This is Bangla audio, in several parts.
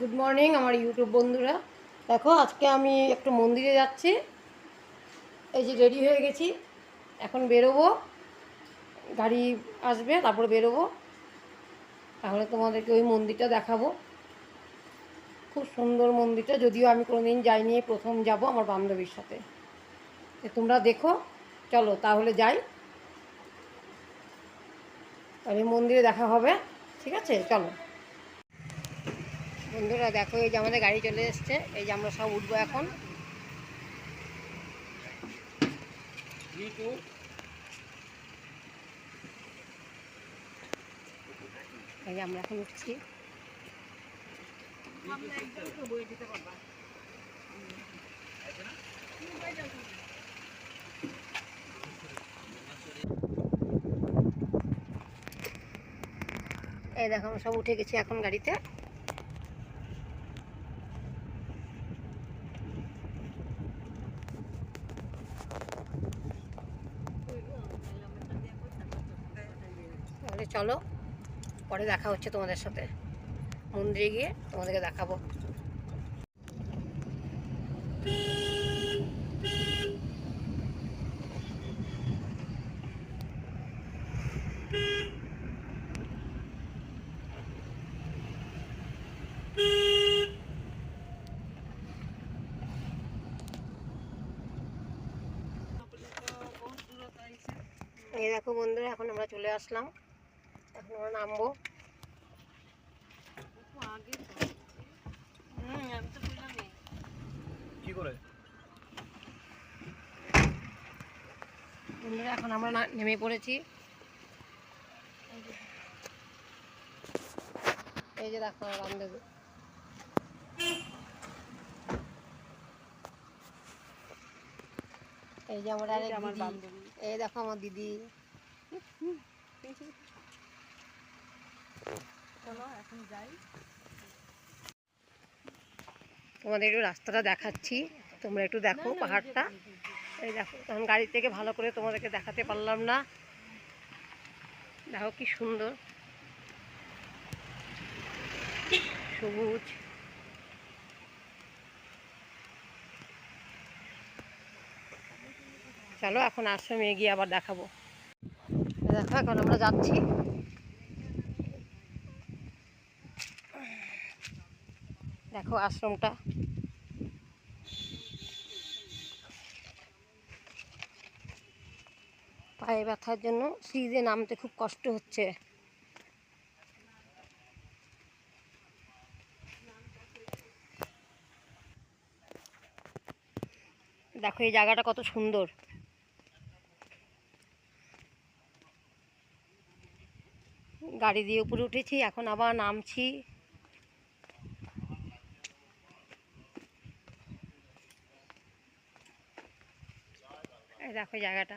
গুড মর্নিং আমার ইউটিউব বন্ধুরা। দেখো, আজকে আমি একটু মন্দিরে যাচ্ছি। এই যে রেডি হয়ে গেছি। এখন বেরোবো। গাড়ি আসবে, তারপর বেরোবো। তাহলে তোমাদেরকে ওই মন্দিরটা দেখাবো। খুব সুন্দর মন্দিরটা। যদিও আমি কোনোদিন যাইনি, প্রথম যাব আমার বান্ধবীর সাথে। তোমরা দেখো। চলো, তাহলে যাই। তাহলে মন্দিরে দেখা হবে। ঠিক আছে? চলো। বন্ধুরা দেখো, এই যে আমাদের গাড়ি চলে এসছে। এই যে আমরা সব উঠবো এখন। এই যে আমরা এখন উঠছি। এই দেখো, আমরা সব উঠে গেছি এখন গাড়িতে। চলো, পরে দেখা হচ্ছে তোমাদের সাথে। মন্দিরে গিয়ে তোমাদেরকে দেখাবো। এই দেখো বন্ধুরা, এখন আমরা চলে আসলাম। আমরা নামবো কি করে? বন্ধুরা এখন আমরা নেমে পড়েছি। এই যে দেখো বান্ধবী এই যে আমার। এই দেখো আমার দিদি। চলো এখন যাই। তোমাদের একটু রাস্তাটা দেখাচ্ছি। তোমরা একটু দেখো পাহাড়টা। এই দেখো তখন গাড়ি থেকে ভালো করে তোমাদেরকে দেখাতে পারলাম না। দেখো কি সুন্দর। সবুজ। চলো এখন আশ্রমে গিয়ে আবার দেখাবো। দেখো এখন আমরা যাচ্ছি। দেখো আশ্রমটা। পায়ে ব্যথার জন্য সিঁড়িতে নামতে খুব কষ্ট হচ্ছে। দেখো, এই জায়গাটা কত সুন্দর। গাড়ি দিয়ে উপরে উঠেছি, এখন আবার নামছি এই দেখো জায়গাটা।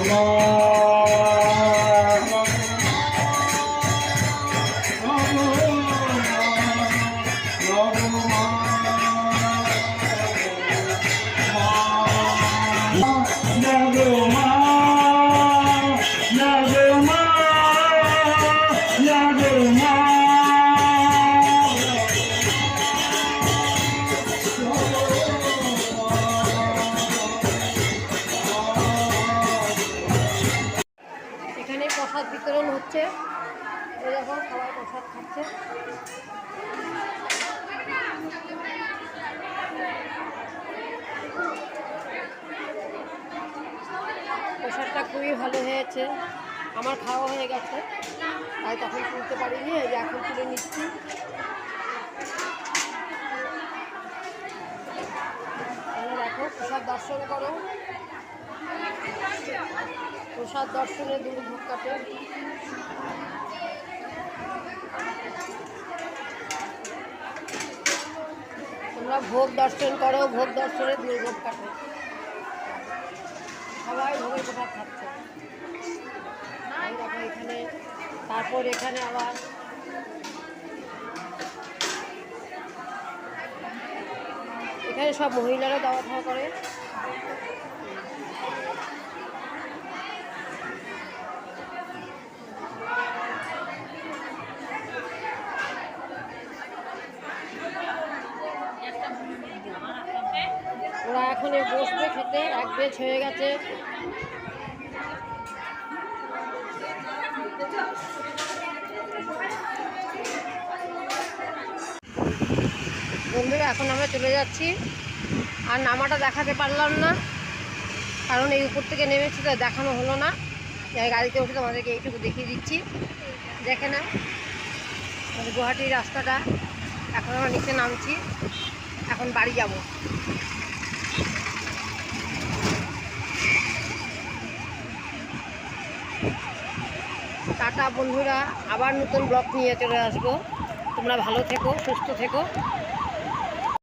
alone. প্রসাদ বিতরণ হচ্ছে। দেখো, সবাই প্রসাদ খাচ্ছে। প্রসাদটা খুবই ভালো হয়েছে। আমার খাওয়া হয়ে গেছে। তাই তখন তুলতে পারিনি, এই যে এখন তুলে নিচ্ছি। দেখো, প্রসাদ দর্শন করো। প্রসাদ দর্শনে দুর্ভোগ কাটে তোমরা ভোগ দর্শন করো, ভোগ দর্শনে দুর্ভোগ কাটে সবাই ভোগের প্রসাদ খাচ্ছে। এখানে, তারপর এখানে আবার এখানে সব মহিলারা দাওয়া খাওয়া করে। ওরা এখন বসবে খেতে এক বেচ হয়ে গেছে। বন্ধুরা, এখন আমরা চলে যাচ্ছি। আর নামাটা দেখাতে পারলাম না, কারণ এই উপর থেকে নেমেছি তো দেখানো হলো না। গাড়িতে উঠে তোমাদেরকে এইটুকু দেখিয়ে দিচ্ছি। দেখে না আমাদের গুয়াহাটির রাস্তাটা। এখন আমরা নিচে নামছি, এখন বাড়ি যাব। টাটা বন্ধুরা, আবার নতুন ব্লগ নিয়ে চলে আসব। তোমরা ভালো থেকো, সুস্থ থেকো।